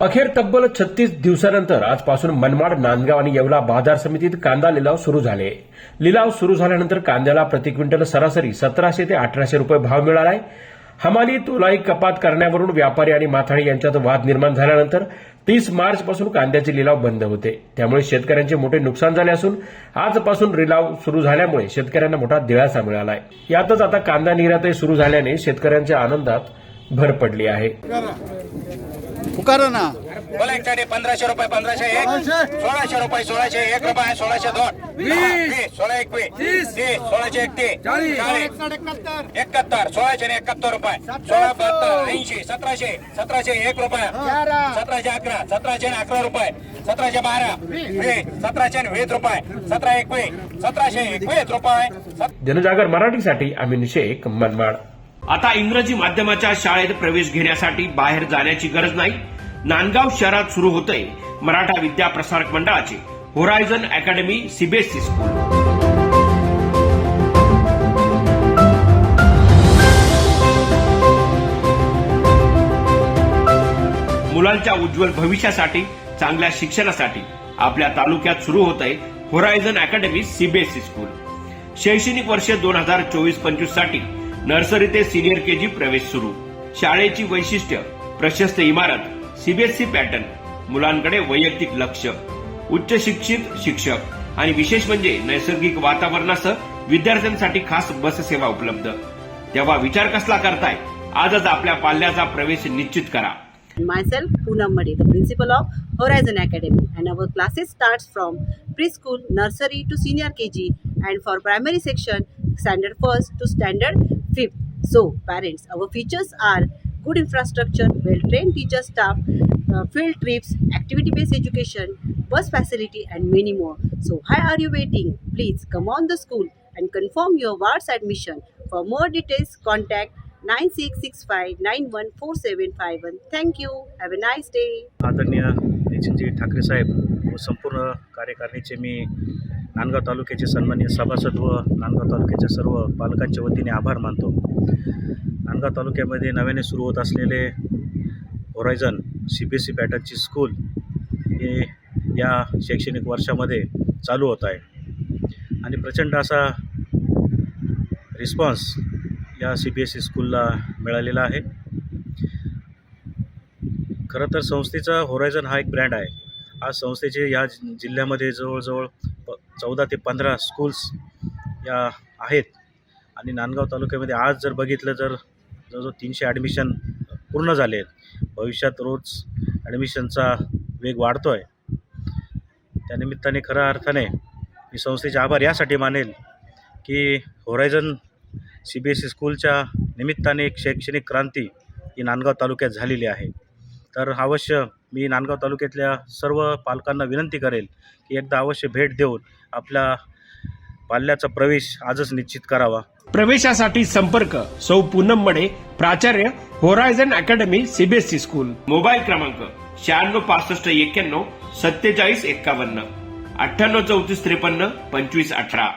अखेर तब्बल छत्तीस दिवसानंतर आजपासून मनमाड नांदगाव आणि येवला बाजार समितीत कांदा लिलाव सुरू झाले. लिलाव सुरू झाल्यानंतर कांद्याला प्रति क्विंटल सरासरी सतराशे ते अठराशे रुपये भाव मिळाला आहे हमाली तुलाई कपात करण्यावरून व्यापारी आणि माथाडी यांच्यात वाद निर्माण झाल्यानंतर तीस मार्चपासून कांद्याचे लिलाव बंद होते. त्यामुळे शेतकऱ्यांचे मोठे नुकसान झाले असून आजपासून लिलाव सुरू झाल्यामुळे शेतकऱ्यांना मोठा दिलासा आहे यातच आता कांदा निर्यातही सुरू झाल्याने शेतकऱ्यांच्या आनंदात भर पडली आहे. पुकारा ना. बोला एक पंधराशे रुपये पंधराशे एक. सोळाशे रुपये सोळाशे एक रुपये सोळाशे दोन. सोळा एक वीस. तीस. सोळाशे एक तीस चाळीस. एकाहत्तर. सोळाशे एकाहत्तर रुपये. सोळा बहात्तर ऐंशी सतराशे. सतराशे एक रुपये. सतराशे अकरा. सतराशे अकरा रुपये. सतराशे बारा. सतराशे वीस रुपये. सतरा एकवीस. सतराशे एकवीस रुपये. जनजागर मराठीसाठी अमीन शेख मनमाड. आता इंग्रजी माध्यमाच्या शाळेत प्रवेश घेण्यासाठी बाहेर जाण्याची गरज नाही. नांदगाव शहरात सुरू होतंय मराठा विद्या प्रसारक मंडळाचे होरायझन अकॅडमी सीबीएसई स्कूल मुलांच्या उज्ज्वल भविष्यासाठी चांगल्या शिक्षणासाठी आपल्या तालुक्यात सुरू होत आहे होरायझन अकॅडमी सीबीएसई स्कूल शैक्षणिक वर्ष दोन हजार चोवीस पंचवीससाठी नर्सरी ते सिनियर केजी प्रवेश सुरू. शाळेची वैशिष्ट्य प्रशस्त इमारत सीबीएसई पॅटर्न मुलांकडे वैयक्तिक लक्ष उच्च शिक्षित शिक्षक आणि विशेष म्हणजे नैसर्गिक वातावरणासह विद्यार्थ्यांसाठी खास बस सेवा उपलब्ध. तेव्हा विचार कसला करताय? आजच आपल्या पाल्याचा प्रवेश निश्चित करा. Myself Poonam Madi the principal of Horizon academy and our classes start from preschool nursery to senior K G and for primary section standard first to standard fifth so parents our features are good infrastructure, well-trained teacher staff, uh, field trips, activity-based education, bus facility, and many more. So, why are you waiting? Please come on the school and confirm your ward's admission. For more details, contact nine six six five nine one 9665914751. One thank you have a nice day आदरणीय नितीनजी ठाकरे साहेब व संपूर्ण कार्यकारिणीचे मी नांदगाव तालुक्याचे सन्मान्य सभासद व नांदगाव तालुक्याच्या सर्व पालकांच्या वतीने आभार मानतो नांदगाव तालुक्यामध्ये नव्याने सुरू होत असलेले Horizon C B S C पॅटर्नची school हे या शैक्षणिक वर्षामध्ये चालू होत आहे आणि प्रचंड असा रिस्पॉन्स या सी बी एस ई स्कूलला मिळालेला आहे. खरं तर संस्थेचा होरायझन हा एक ब्रँड आहे. आज संस्थेचे या जिल्ह्यामध्ये जवळजवळ प चौदा ते पंधरा स्कूल्स या आहेत. आणि नांदगाव तालुक्यामध्ये आज जर बघितलं तर जवळजवळ तीनशे ॲडमिशन पूर्ण झाले आहेत. भविष्यात रोज ॲडमिशनचा वेग वाढतो आहे त्यानिमित्ताने खऱ्या अर्थाने मी संस्थेचे आभार यासाठी मानेल की Horizon C B S E स्कूलच्या निमित्ताने एक शैक्षणिक क्रांती ही नांदगाव तालुक्यात झालेली आहे. तर अवश्य मी नांदगाव तालुक्यातल्या सर्व पालकांना विनंती करेल की एकदा अवश्य भेट देऊन आपल्या पाल्याचा प्रवेश आजच निश्चित करावा. प्रवेशासाठी संपर्क सौ पूनम मडे प्राचार्य Horizon academy CBSE school. Mobile क्रमांक शहाण्णव पासष्ट एक्क्याण्णव सत्तेचाळीस एक्कावन्न अठ्ठ्याण्णव चौतीस त्रेपन्न पंचवीस अठरा.